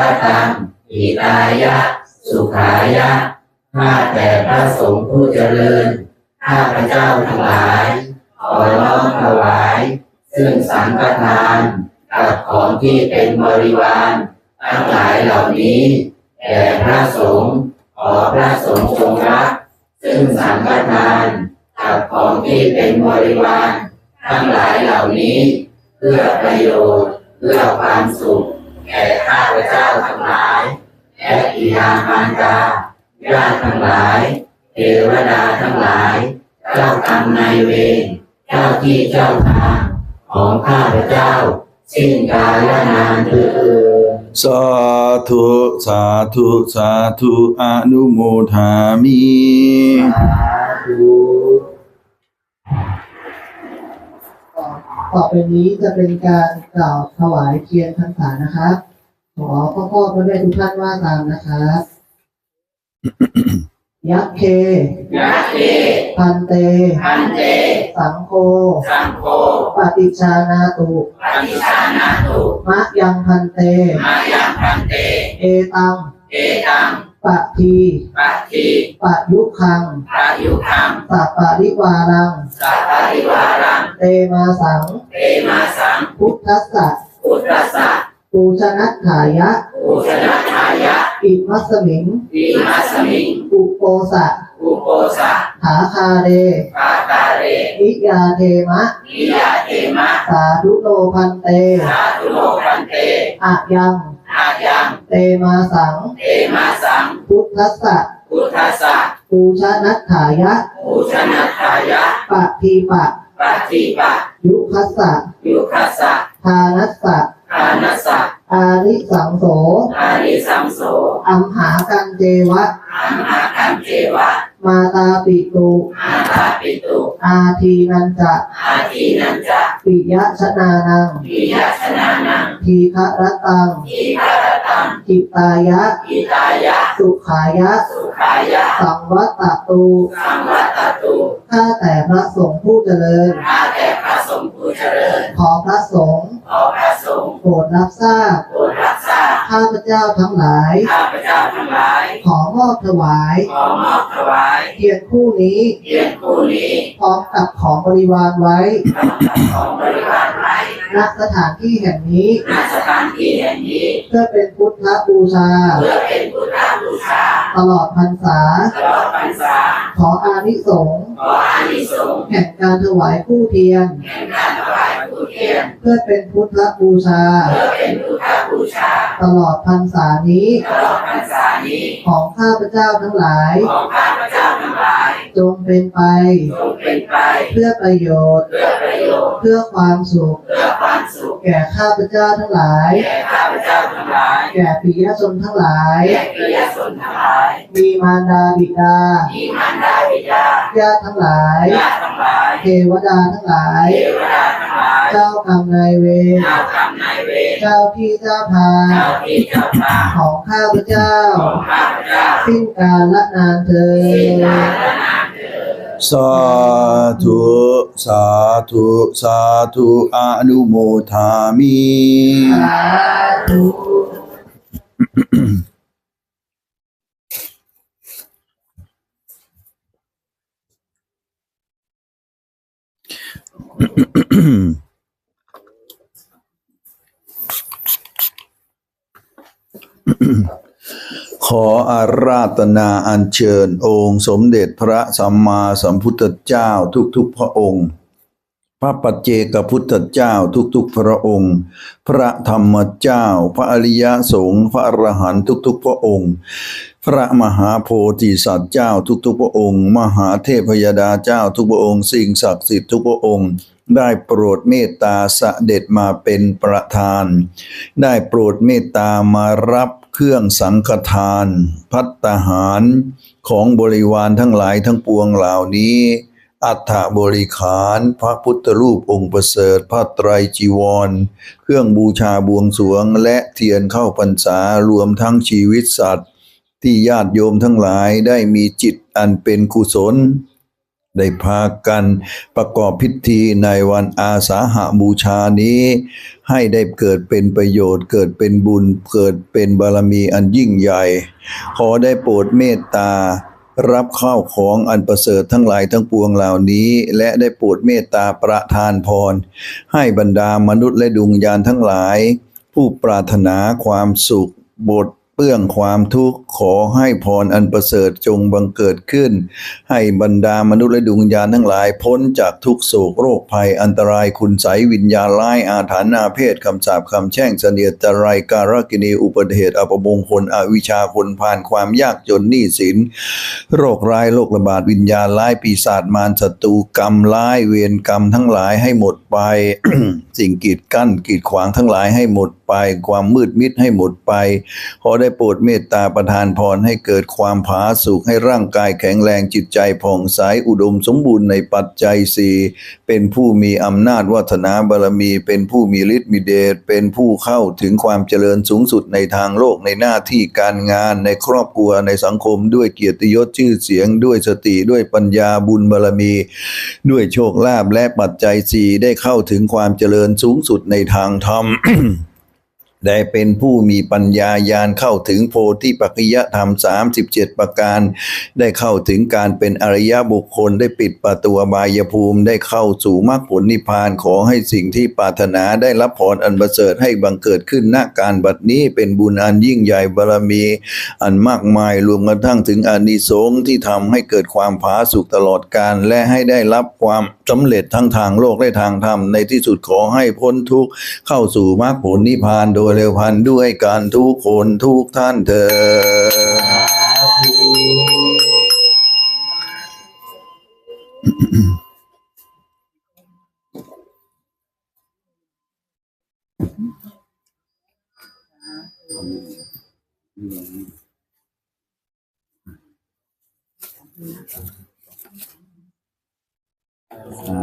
รตังอิตายะ สุขายะข้าแต่พระสงฆ์ผู้เจริญ ข้าพระเจ้าทั้งหลาย ขอน้อมถวาย ซึ่งสังฆทานกับของที่เป็นบริวารทั้งหลายเหล่านี้แด่พระสงฆ์ขอพระสงฆ์ทรงรับซึ่งสังฆทานกับของที่เป็นบริวารทั้งหลายเหล่านี้ เพื่อประโยชน์เพื่อความสุข แก่ข้าพเจ้าทั้งหลายและอิยามารดาญาติทั้งหลายเทวดาทั้งหลาย เจ้ากรรมนายเวรเจ้าที่เจ้าทางของข้าพเจ้า สิ้นกาลนานเถิดสาธุสาธุสาธุอนุโมทามิสาธุ ต่อไปนี้จะเป็นการกล่าวถวายเทียนพรรษานะครับ ขอพ่อพ่อพ่อแม่ทุกท่านว่าตามนะครับยักเคยะเทพันเต พันเต สังโฆ สังโฆ ปฏิชานาตุ ปฏิชานาตุ มะยังพันเตมายังพันเต เอตัง เอตังปะทีปะทีปะยุคังพระยุคังสัปปะริวารังสัพพะริวารัง เตมาสัง เตมาสัง พุทธัสสะพุทธัสสะปูชนัตถายะอุชนะทายะ อิมัสสมิงวิมัสสมิง อุโปสะ อุโปสะถาคาเรปาตาเรนิยาเทมะนิยาเทมะ สาธุโนพันเต สาธุโลพันเตอะยังอายังเตมาสัง เตมาสัง พุทธัสสะ พุทธัสสะ ปูชนัตถายะอุชนะทายะปะทีปะ ปะทิปะยุคัสสะยุคัสสะทานัสสะอานัสสะอาริสังโสอาริสังโสอัมหากันเจวะอัมมาคันเจวะ มาตาปิตุอาตาปิตุอาทีนันจะอาทีนันจะปิยชนานังปิยชนะนัง ทีฆรตังทีฆารตังจิตตายะอิตายะ สุขายะ สุขายะ สังวัตตตูสังวั ตตุข้าแต่พระสงฆ์ผู้เจริญ ข้าแต่พระสงฆ์ผู้เจริญ ขอพระสงฆ์ขอพระสงฆ์โปรดรับทราบโปรดรับทราบข้าพเจ้าทั้งหลาย ข้าพเจ้าทั้งหลาย ขอมอบถวาย ขอมอบถวายเทียนคู่นี้เทียนคู่นี้ พร้อมกับของบริวารไว้พร้อมกับของบริวารไว้ณสถานที่แห่งนี้ณสถานที่แห่งนี้ เพื่อเป็นพุทธบูชา เพื่อเป็นพุทธบูชา ตลอดพรรษาตลอดพรรษา ขออานิสงส์ขออานิสงส์แห่งการถวายคู่เทียนแห่งการถวายผู้เทียน เพื่อเป็นพุทธบูชาเพื่อเป็นพุทธบูชาตลอดพรรษานี้ตลอดพรรษานี้ ของข้าพเจ้าทั้งหลายของข้าพเจ้าทั้งหลายจงเป็นไปจงเป็นไป เพื่อประโยชน์ เพื่อประโยชน์เพื่อความสุขเพื่อความสุขแก่ข้าพเจ้าทั้งหลายแก่ข้าพเจ้าทั้งหลาย แก่ปิยชนทั้งหลายแก่ปิยชนทั้งหลายมีมารดาบิดามีมารดาบิดาญาติทั้งหลายญาติทั้งหลายเทวดาทั้งหลาย เทวดาทั้งหลาย เจ้ากรรมนายเวรเจ้ากรรมนายเวรเจ้าที่เจ้าทางเจ้าที่เจ้าทางของข้าพเจ้าของข้าพเจ้า สิ้นกาลนานเธอ สิ้นญกาลนานเถิดสาธุสาธุสาธุอนุโมทามิสาธุข ออาราธนาอัญเชิญองค์ สมเด็จพระสัมมาสัมพุทธเจ้าทุกๆพระองค์ พระปัจเจกพุทธเจ้าทุกๆพระองค์ พระธรรมเจ้า พระอริยสงฆ์พระอรหันต์ทุกๆพระองค์ พระมหาโพธิสัตว์เจ้าทุกๆพระองค์ มหาเทพยดาเจ้าทุกพระองค์ สิ่งศักดิ์สิทธิ์ทุกพระองค์ได้โปรดเมตตาเสด็จมาเป็นประธาน ได้โปรดเมตตามารับ เครื่องสังฆทาน พัตตาหารของบริวารทั้งหลายทั้งปวงเหล่านี้ อัฐบริขาร พระพุทธรูปองค์ประเสริฐพระไตรจีวร เครื่องบูชาบวงสรวงและเทียนเข้าพรรษารวมทั้งชีวิตสัตว์ ที่ญาติโยมทั้งหลายได้มีจิตอันเป็นกุศล ได้พากันประกอบพิธีในวันอาสาหบูชานี้ ให้ได้เกิดเป็นประโยชน์ เกิดเป็นบุญ เกิดเป็นบารมีอันยิ่งใหญ่ ขอได้โปรดเมตตา รับข้าวของอันประเสริฐทั้งหลายทั้งปวงเหล่านี้ และได้โปรดเมตตาประทานพร ให้บรรดามนุษย์และดวงวิญญาณทั้งหลาย ผู้ปรารถนาความสุขบท เปื้องความทุกข์ขอให้พรอันประเสริฐจงบังเกิดขึ้น ให้บรรดามนุษย์และดวงวิญญาณทั้งหลายพ้นจากทุกโศกโรคภัยอันตรายคุณไสยวิญญาณร้ายอาถรรพ์อาเพศคำสาปคำแช่งเสนียดจรายการกินีอุปเทศอัปมงคลอวิชชาคนผ่านความยากจนหนี้สิน โรคร้ายโรคระบาดวิญญาณร้ายปีศาจมารศัตรูกรรมร้ายเวรกรรมทั้งหลายให้หมดไปสิ่งกีดกั้นกีดขวางทั้งหลายให้หมดไป ความมืดมิดให้หมดไปขอได้โปรดเมตตาประทานพรให้เกิดความผาสุกให้ร่างกายแข็งแรงจิตใจผ่องใสอุดมสมบูรณ์ในปัจจัยสี่เป็นผู้มีอำนาจวัฒนาบารมี เป็นผู้มีฤทธิ์มีเดชเป็นผู้เข้าถึงความเจริญสูงสุดในทางโลกในหน้าที่การงานในครอบครัวในสังคมด้วยเกียรติยศชื่อเสียง ด้วยสติด้วยปัญญาบุญบารมี ด้วยโชคลาภและปัจจัยสี่ได้เข้าถึงความเจริญสูงสุดในทางธรรม ได้เป็นผู้มีปัญญาญาณเข้าถึงโพธิปัจจยธรรม 37 ประการ ได้เข้าถึงการเป็นอริยบุคคลได้ปิดประตูบายภูมิได้เข้าสู่มรรคผลนิพพานขอให้สิ่งที่ปรารถนาได้รับพรอันประเสริฐให้บังเกิดขึ้นณการบัดนี้เป็นบุญอันยิ่งใหญ่บารมี อันมากมายรวมกระทั่งถึงอนิสงส์ที่ทำให้เกิดความผาสุกตลอดกาลและให้ได้รับความสำเร็จทั้งทางโลกและทางธรรมในที่สุดขอให้พ้นทุกข์เข้าสู่มรรคผลนิพพานโดยเร็วพันด้วยการทุกคนทุกท่านเถิดสา